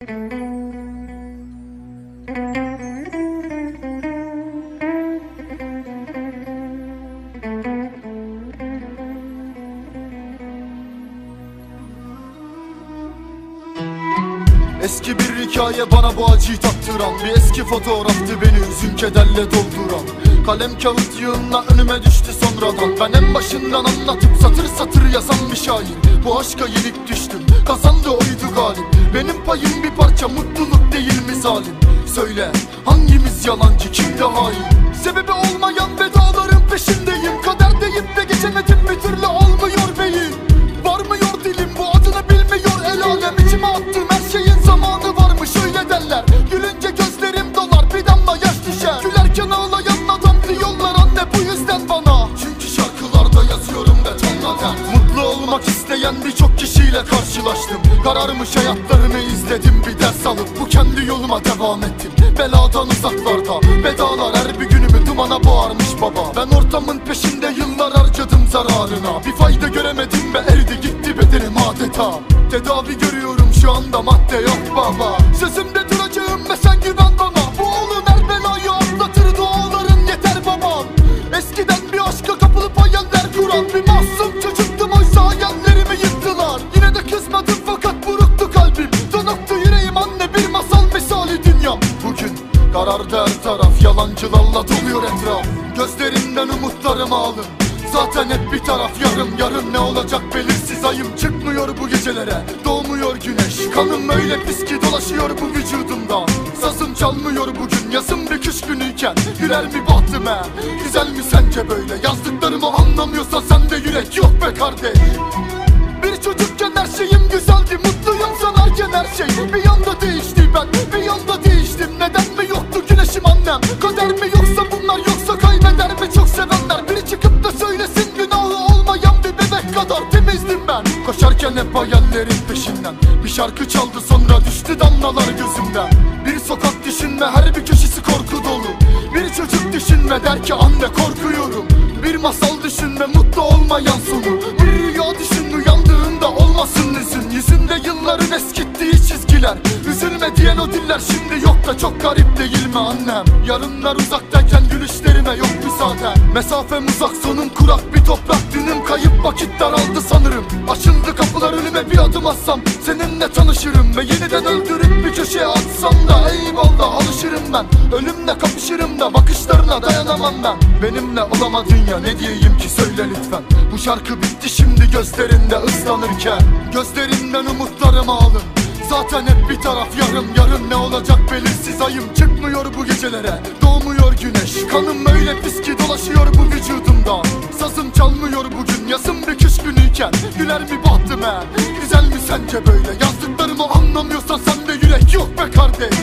Eski bir hikaye bana bu acıyı taktıran Bir eski fotoğraftı beni hüzün kederle dolduran Kalem kağıt yığınla önüme düştü sonradan Ben en başından anlatıp satır satır yazan bir şair. Bu aşka yenik düştüm kazandı oydu galip. Benim payım bir parça mutluluk değil mi zalim? Söyle hangimiz yalancı kimde hain? Sebebi olmayan vedaların peşindeyim. Kaderdeyim ve geçemedim bir türlü olmuyor beyin Varmıyor dilim bu adını bilmiyor el alem. İçime attığım her şeyin zamanı varmış öyle derler. Gülünce gözlerim Mutlu olmak isteyen birçok kişiyle karşılaştım. Kararmış hayatlarını izledim bir ders alıp Bu kendi yoluma devam ettim. Beladan uzaklarda Bedalar her bir günümü dumana boğarmış baba. Ben ortamın peşinde yıllar harcadım zararına. Bir fayda göremedim ve eridi gitti bedenim adeta. Tedavi görüyorum şu anda madde yok baba. Sözümde duracağım ve sen güven bana taraf yalancılarla doluyor etraf. Gözlerimden umutlarımı alın. Zaten hep bir taraf yarım yarın ne olacak belirsiz ayım. Çıkmıyor bu gecelere doğmuyor güneş. Kanım öyle pis ki dolaşıyor bu vücudumda. Sazım çalmıyor bugün yazın bir kış günüyken. Güler mi bahtıme güzel mi sence böyle? Yazdıklarımı anlamıyorsan sende yürek yok be kardeş. Bir çocukken her şeyim güzeldi Mutluyum sanarken her şey. Bir anda değişti Kader mi yoksa bunlar yoksa kaybeder mi? Çok sevenler Biri çıkıp da söylesin günahı olmayan bir bebek kadar temizdim ben. Koşarken hep hayallerin peşinden Bir şarkı çaldı sonra düştü damlalar gözümden. Bir sokak düşünme her bir köşesi korku dolu. Bir çocuk düşünme der ki anne korkuyorum. Bir masal düşünme mutlu olmayan sonu. Bir rüya düşün uyandığında olmasın Üzülme diyen o diller şimdi yok da çok garip değil mi annem? Yarınlar uzaktayken gülüşlerime yok mu zaten Mesafem uzak sonum kurak bir toprak Dünüm kayıp vakit daraldı sanırım. Açıldı kapılar önüme bir adım atsam Seninle tanışırım ve yeniden öldürüp bir köşeye atsam da Eyvallah alışırım ben. Ölümle kapışırım da bakışlarına dayanamam ben. Benimle olamadın ya ne diyeyim ki söyle lütfen. Bu şarkı bitti şimdi gözlerinde ıslanırken. Gözlerinden umutlarımı alın Zaten hep bir taraf yarım yarın ne olacak belirsiz ayım. Çıkmıyor bu gecelere. Doğmuyor güneş. Kanım öyle pis ki dolaşıyor bu vücudumda Sazım çalmıyor bugün. Yazın bir kış günüyken Güler mi bahtım he güzel mi sence böyle? Yazdıklarımı anlamıyorsan sende yürek. Yok be kardeş